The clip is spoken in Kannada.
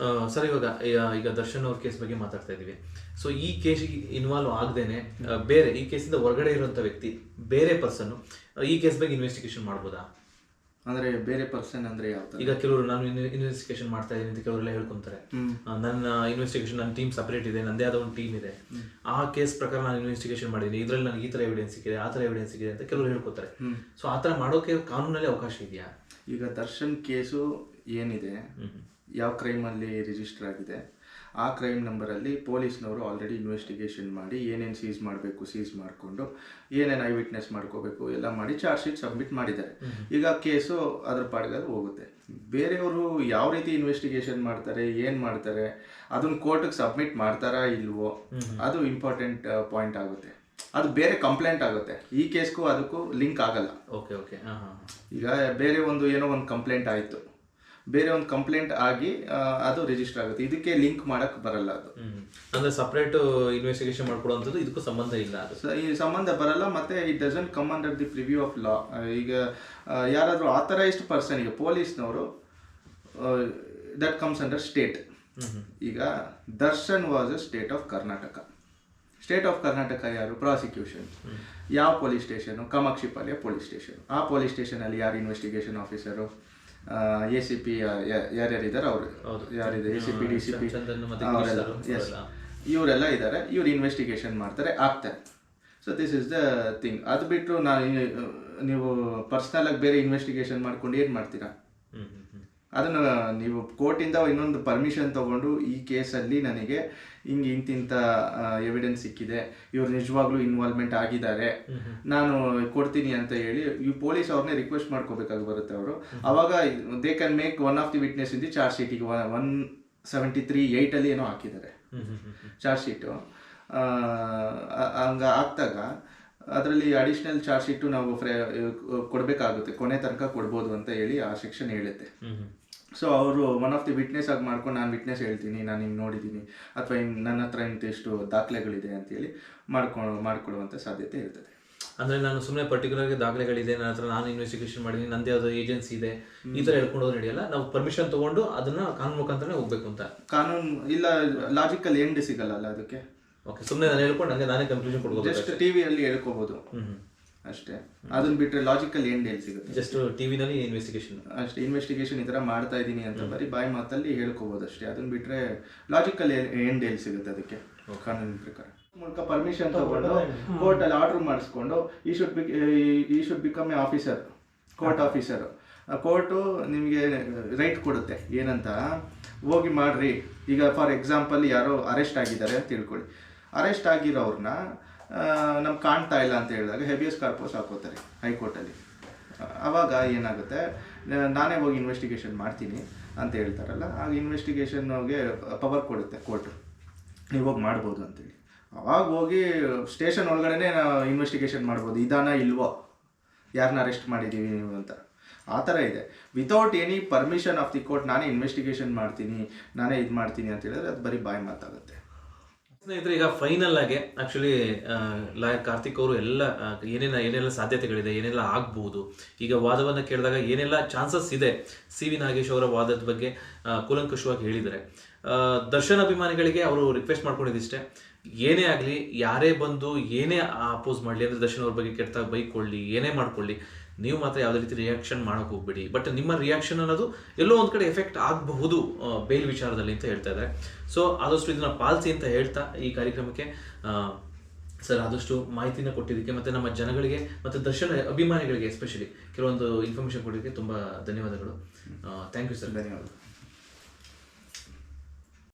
ಆ, ಸರ್ ಇವಾಗ ಈಗ- ದರ್ಶನ್ ಅವ್ರ ಕೇಸ್ ಬಗ್ಗೆ ಮಾತಾಡ್ತಾ ಇದೀವಿ. ಸೊ ಈ ಕೇಸಿಗೆ ಇನ್ವಾಲ್ವ್ ಆಗದೇನೆ ಬೇರೆ ಈ ಕೇಸಿಂದ ಹೊರಗಡೆ ಇರುವಂತ ವ್ಯಕ್ತಿ ಬೇರೆ ಪರ್ಸನ್ ಈ ಕೇಸ್ ಬಗ್ಗೆ ಇನ್ವೆಸ್ಟಿಗೇಷನ್ ಮಾಡ್ಬೋದಾ? ಅಂದ್ರೆ ಬೇರೆ ಪರ್ಸನ್ ಅಂದ್ರೆ ಯಾವ ಈಗ ಕೆಲವರು ನಾನು ಇನ್ವೆಸ್ಟಿಗೇಷನ್ ಮಾಡ್ತಾ ಇದ್ದೀನಿ ಅಂತ ಕೆಲವರೆಲ್ಲ ಹೇಳ್ಕೊಂತಾರೆ. ನನ್ನ ಇನ್ವೆಸ್ಟಿಗೇಷನ್ ನನ್ನ ಟೀಮ್ ಸಪರೇಟ್ ಇದೆ ನಂದೇ ಆದ ಒಂದು ಟೀಮ್ ಇದೆ. ಆ ಕೇಸ್ ಪ್ರಕಾರ ನಾನು ಇನ್ವೆಸ್ಟಿಗೇಷನ್ ಮಾಡಿದ್ದೀನಿ. ಇದ್ರಲ್ಲಿ ನನಗೆ ಈ ತರ ಎವಿಡೆನ್ಸ್ ಸಿಕ್ಕಿದೆ ಆ ತರ ಎವಿಡೆನ್ಸ್ ಸಿಕ್ಕಿದೆ ಅಂತ ಕೆಲವರು ಹೇಳ್ಕೊತಾರೆ. ಸೊ ಆ ತರ ಮಾಡೋಕೆ ಕಾನೂನಲ್ಲಿ ಅವಕಾಶ ಇದೆಯಾ? ಈಗ ದರ್ಶನ್ ಕೇಸು ಏನಿದೆ ಯಾವ ಕ್ರೈಮಲ್ಲಿ ರಿಜಿಸ್ಟರ್ ಆಗಿದೆ ಆ ಕ್ರೈಮ್ ನಂಬರಲ್ಲಿ ಪೊಲೀಸ್ನವರು ಆಲ್ರೆಡಿ ಇನ್ವೆಸ್ಟಿಗೇಷನ್ ಮಾಡಿ ಏನೇನು ಸೀಸ್ ಮಾಡಬೇಕು ಸೀಸ್ ಮಾಡಿಕೊಂಡು ಏನೇನು ಐ ವಿಟ್ನೆಸ್ ಮಾಡ್ಕೋಬೇಕು ಎಲ್ಲ ಮಾಡಿ ಚಾರ್ಜ್ ಶೀಟ್ ಸಬ್ಮಿಟ್ ಮಾಡಿದ್ದಾರೆ. ಈಗ ಕೇಸು ಅದ್ರ ಪಾಡಿಗೆ ಹೋಗುತ್ತೆ. ಬೇರೆಯವರು ಯಾವ ರೀತಿ ಇನ್ವೆಸ್ಟಿಗೇಷನ್ ಮಾಡ್ತಾರೆ ಏನು ಮಾಡ್ತಾರೆ ಅದನ್ನ ಕೋರ್ಟಿಗೆ ಸಬ್ಮಿಟ್ ಮಾಡ್ತಾರಾ ಇಲ್ವೋ ಅದು ಇಂಪಾರ್ಟೆಂಟ್ ಪಾಯಿಂಟ್ ಆಗುತ್ತೆ. ಅದು ಬೇರೆ ಕಂಪ್ಲೇಂಟ್ ಆಗುತ್ತೆ. ಈ ಕೇಸ್ಗೂ ಅದಕ್ಕೂ ಲಿಂಕ್ ಆಗಲ್ಲ. Okay okay. ಈಗ ಬೇರೆ ಒಂದು ಏನೋ ಒಂದು ಕಂಪ್ಲೇಂಟ್ ಆಯಿತು. ಬೇರೆ ಒಂದು ಕಂಪ್ಲೇಂಟ್ ಆಗಿ ಅದು ರಿಜಿಸ್ಟರ್ ಆಗುತ್ತೆ. ಇದಕ್ಕೆ ಲಿಂಕ್ ಮಾಡಕ್ ಬರಲ್ಲ ಅದು. ಅಂದ್ರೆ ಸಪರೇಟ್ ಇನ್ವೆಸ್ಟಿಗೇಷನ್ ಮಾಡ್ಕೊಡುವಂಥದ್ದು ಇದಕ್ಕೂ ಸಂಬಂಧ ಇಲ್ಲ ಅದು. ಈ ಸಂಬಂಧ ಬರಲ್ಲ ಮತ್ತೆ it doesn't come under the preview of law ಈಗ ಯಾರಾದರೂ ಯಾರಾದ್ರೂ ಆಥರೈಸ್ಡ್ ಪರ್ಸನ್ ಈಗ ಪೊಲೀಸ್ನವರು ದಟ್ ಕಮ್ಸ್ ಅಂಡರ್ ಸ್ಟೇಟ್ ಈಗ Darshan was a state of Karnataka state of Karnataka ಯಾರು ಪ್ರಾಸಿಕ್ಯೂಷನ್ ಯಾವ police station Kamakshipalya police station ಆ ಪೊಲೀಸ್ ಸ್ಟೇಷನಲ್ಲಿ ಯಾರು investigation officer A C P ಯಾರ್ಯಾರಿದ್ದಾರೆ ಅವರು? ಯಾರಿದೆ? A C P D C P ಅವರೆಲ್ಲ. ಎಸ್ ಇವರೆಲ್ಲ ಇದ್ದಾರೆ. ಇವ್ರು ಇನ್ವೆಸ್ಟಿಗೇಷನ್ ಮಾಡ್ತಾರೆ ಆಗ್ತಾರೆ. So this is the thing ಅದು ಬಿಟ್ಟರು ನಾನು ನೀವು ಪರ್ಸ್ನಲ್ ಆಗಿ ಬೇರೆ ಇನ್ವೆಸ್ಟಿಗೇಷನ್ ಮಾಡ್ಕೊಂಡು ಏನು ಮಾಡ್ತೀರಾ? ಅದನ್ನು ನೀವು ಕೋರ್ಟಿಂದ ಇನ್ನೊಂದು ಪರ್ಮಿಷನ್ ತಗೊಂಡು ಈ ಕೇಸಲ್ಲಿ ನನಗೆ ಹಿಂಗೆ ಇಂತಿಂಥ ಎವಿಡೆನ್ಸ್ ಸಿಕ್ಕಿದೆ. ಇವ್ರು ನಿಜವಾಗ್ಲೂ ಇನ್ವಾಲ್ವ್ಮೆಂಟ್ ಆಗಿದ್ದಾರೆ. ನಾನು ಕೊಡ್ತೀನಿ ಅಂತ ಹೇಳಿ ಈ ಪೊಲೀಸ್ ಅವ್ರನ್ನೇ ರಿಕ್ವೆಸ್ಟ್ ಮಾಡ್ಕೋಬೇಕಾಗಿ ಬರುತ್ತೆ ಅವರು. ಅವಾಗ they can make one of the witness ಇಂದ ದಿ ಚಾರ್ಜ್ ಶೀಟಿಗೆ ಒನ್ ಸೆವೆಂಟಿ ತ್ರೀ ಏಯ್ಟಲ್ಲಿ ಏನೋ ಹಾಕಿದ್ದಾರೆ. ಚಾರ್ಜ್ ಶೀಟು ಹಂಗ ಆಗ್ದಾಗ ಅದರಲ್ಲಿ ಅಡಿಷನಲ್ ಚಾರ್ಜ್ ಶೀಟು ನಾವು ಫ್ರೇ ಕೊಡಬೇಕಾಗುತ್ತೆ. ಕೊನೆ ತನಕ ಕೊಡ್ಬೋದು ಅಂತ ಹೇಳಿ ಆ ಸೆಕ್ಷನ್ ಹೇಳುತ್ತೆ. ಸೊ ಅವರು ಒನ್ ಆಫ್ ದಿ ವಿಟ್ನೆಸ್ ಆಗಿ ಮಾಡ್ಕೊಂಡು ನಾನು ವಿಟ್ನೆಸ್ ಹೇಳ್ತೀನಿ ನಾನು ಹಿಂಗೆ ನೋಡಿದ್ದೀನಿ ಅಥವಾ ಹಿಂಗೆ ನನ್ನ ಹತ್ರ ಇಂತಿಷ್ಟು ದಾಖಲೆಗಳಿದೆ ಅಂತೇಳಿ ಮಾಡ್ಕೊಂಡು ಮಾಡ್ಕೊಳ್ಳುವಂಥ ಸಾಧ್ಯತೆ ಇರ್ತದೆ. ಅಂದರೆ ನಾನು ಸುಮ್ಮನೆ ಪರ್ಟಿಕ್ಯುಲರ್ ದಾಖಲೆಗಳಿದೆ ನನ್ನ ಹತ್ರ ನಾನು ಇನ್ವೆಸ್ಟಿಗೇಷನ್ ಮಾಡಿದ್ದೀನಿ ನಂದೇ ಯಾವುದೋ ಏಜೆನ್ಸಿ ಇದೆ ಈ ಥರ ಹೇಳ್ಕೊಂಡು ಹೋದ್ರೆ ನಡೆಯಲ್ಲ? ನಾವು ಪರ್ಮಿಷನ್ ತೊಗೊಂಡು ಅದನ್ನು ಕಾನೂನು ಮುಖಾಂತರ ಹೋಗ್ಬೇಕು ಅಂತ. ಕಾನೂನು ಇಲ್ಲ ಲಾಜಿಕಲ್ ಎಂಡ್ ಸಿಗಲ್ಲ ಅಲ್ಲ ಅದಕ್ಕೆ? ಓಕೆ ಸುಮ್ಮನೆ ನಾನು ಹೇಳ್ಕೊಂಡು ಹಂಗೆ ನಾನೇ ಕನ್ಕ್ಲೂಷನ್ ಕೊಡ್ಬೋದು ಜಸ್ಟ್ ಟಿವಿಯಲ್ಲಿ ಹೇಳ್ಕೋಬಹುದು ಹೇಳ್ಕೋಬೋದು. ಅಷ್ಟೇ. ಅದನ್ನ ಬಿಟ್ಟರೆ ಲಾಜಿಕಲ್ ಎಂಡ್ ಎಲ್ಲಿ ಸಿಗುತ್ತೆ? ಜಸ್ಟ್ ಟಿವಿನಲ್ಲಿ ಇನ್ವೆಸ್ಟಿಗೇಷನ್ ಅಷ್ಟೇ ಇನ್ವೆಸ್ಟಿಗೇಷನ್ ಈ ಥರ ಮಾಡ್ತಾ ಇದ್ದೀನಿ ಅಂತ ಬರೀ ಬಾಯಿ ಮಾತಲ್ಲಿ ಹೇಳ್ಕೋಬೋದು ಅಷ್ಟೇ. ಅದನ್ನ ಬಿಟ್ರೆ ಲಾಜಿಕಲ್ ಎಂಡ್ ಎಲ್ಲಿ ಸಿಗುತ್ತೆ ಅದಕ್ಕೆ? ಕಾನೂನಿನ ಪ್ರಕಾರ. ಮೂಲಕ ಪರ್ಮಿಷನ್ ತಗೊಂಡು ಕೋರ್ಟ್ ಅಲ್ಲಿ ಆರ್ಡರ್ ಮಾಡಿಸ್ಕೊಂಡು ಈ ಶುಡ್ ಬಿ ಈ should become a officer court officer court ನಿಮಗೆ ರೈಟ್ ಕೊಡುತ್ತೆ. ಏನಂತ? ಹೋಗಿ ಮಾಡ್ರಿ. ಈಗ ಫಾರ್ ಎಕ್ಸಾಂಪಲ್ ಯಾರೋ ಅರೆಸ್ಟ್ ಆಗಿದ್ದಾರೆ ಅಂತ ತಿಳ್ಕೊಳ್ಳಿ. ಅರೆಸ್ಟ್ ಆಗಿರೋರ್ನ ನಮ್ಗೆ ಕಾಣ್ತಾ ಇಲ್ಲ ಅಂತ ಹೇಳಿದಾಗ ಹೆಬಿಯಸ್ ಕಾರ್ಪೋಸ್ ಹಾಕೋತಾರೆ ಹೈಕೋರ್ಟಲ್ಲಿ. ಆವಾಗ ಏನಾಗುತ್ತೆ ನಾನೇ ಹೋಗಿ ಇನ್ವೆಸ್ಟಿಗೇಷನ್ ಮಾಡ್ತೀನಿ ಅಂತ ಹೇಳ್ತಾರಲ್ಲ, ಆಗ ಇನ್ವೆಸ್ಟಿಗೇಷನ್ಗೆ ಪವರ್ ಕೊಡುತ್ತೆ ಕೋರ್ಟು ನೀವು ಹೋಗಿ ಮಾಡ್ಬೋದು ಅಂತೇಳಿ. ಅವಾಗ ಹೋಗಿ ಸ್ಟೇಷನ್ ಒಳಗಡೆ ನಾವು ಇನ್ವೆಸ್ಟಿಗೇಷನ್ ಮಾಡ್ಬೋದು, ಇದಾನ ಇಲ್ವೋ? ಯಾರನ್ನ ಅರೆಸ್ಟ್ ಮಾಡಿದ್ದೀವಿ ನೀವು ಅಂತ. ಆ ಥರ ಇದೆ. Without any permission of the court ನಾನೇ ಇನ್ವೆಸ್ಟಿಗೇಷನ್ ಮಾಡ್ತೀನಿ, ನಾನೇ ಇದು ಮಾಡ್ತೀನಿ ಅಂತ ಹೇಳಿದ್ರೆ ಅದು ಬರೀ ಬಾಯಿ ಮಾತಾಗುತ್ತೆ. ಸ್ನೇಹಿತರೆ, ಈಗ ಫೈನಲ್ ಆಗಿ ಆಕ್ಚುಲಿ ಲಾಯರ್ ಕಾರ್ತಿಕ್ ಅವರು ಎಲ್ಲ ಏನೇನ, ಏನೆಲ್ಲ ಸಾಧ್ಯತೆಗಳಿದೆ, ಏನೆಲ್ಲ ಆಗ್ಬಹುದು ಈಗ ವಾದವನ್ನು ಕೇಳಿದಾಗ ಏನೆಲ್ಲ ಚಾನ್ಸಸ್ ಇದೆ ಸಿ ವಿ ನಾಗೇಶ್ ಅವರ ವಾದದ ಬಗ್ಗೆ ಕೂಲಂಕಷವಾಗಿ ಹೇಳಿದ್ದಾರೆ ದರ್ಶನ್ ಅಭಿಮಾನಿಗಳಿಗೆ ಅವರು ರಿಕ್ವೆಸ್ಟ್ ಮಾಡ್ಕೊಂಡಿದ್ದಿಷ್ಟೇ. ಏನೇ ಆಗಲಿ, ಯಾರೇ ಬಂದು ಏನೇ ಅಪೋಸ್ ಮಾಡಲಿ, ಅಂದರೆ ದರ್ಶನ್ ಅವ್ರ ಬಗ್ಗೆ ಕೆಟ್ಟ ಬೈಕೊಳ್ಳಿ, ಏನೇ ಮಾಡ್ಕೊಳ್ಳಿ, ನೀವು ಮಾತ್ರ ಯಾವುದೇ ರೀತಿ ರಿಯಾಕ್ಷನ್ ಮಾಡೋಕೆ ಹೋಗ್ಬೇಡಿ. ಬಟ್ ನಿಮ್ಮ ರಿಯಾಕ್ಷನ್ ಅನ್ನೋದು ಎಲ್ಲೋ ಒಂದು ಕಡೆ ಎಫೆಕ್ಟ್ ಆಗಬಹುದು ಬೇಲ್ ವಿಚಾರದಲ್ಲಿ ಅಂತ ಹೇಳ್ತಾ ಇದ್ದಾರೆ. ಸೊ ಆದಷ್ಟು ಇದನ್ನ ಪಾಲಿಸಿ ಅಂತ ಹೇಳ್ತಾ ಈ ಕಾರ್ಯಕ್ರಮಕ್ಕೆ ಸರ್ ಆದಷ್ಟು ಮಾಹಿತಿನ ಕೊಟ್ಟಿದ್ದಕ್ಕೆ ಮತ್ತು ನಮ್ಮ ಜನಗಳಿಗೆ ಮತ್ತು ದರ್ಶನ ಅಭಿಮಾನಿಗಳಿಗೆ ಎಸ್ಪೆಷಲಿ ಕೆಲವೊಂದು ಇನ್ಫಾರ್ಮೇಷನ್ ಕೊಟ್ಟಿದ್ದಕ್ಕೆ ತುಂಬ ಧನ್ಯವಾದಗಳು. ಥ್ಯಾಂಕ್ ಯು ಸರ್ ಧನ್ಯವಾದ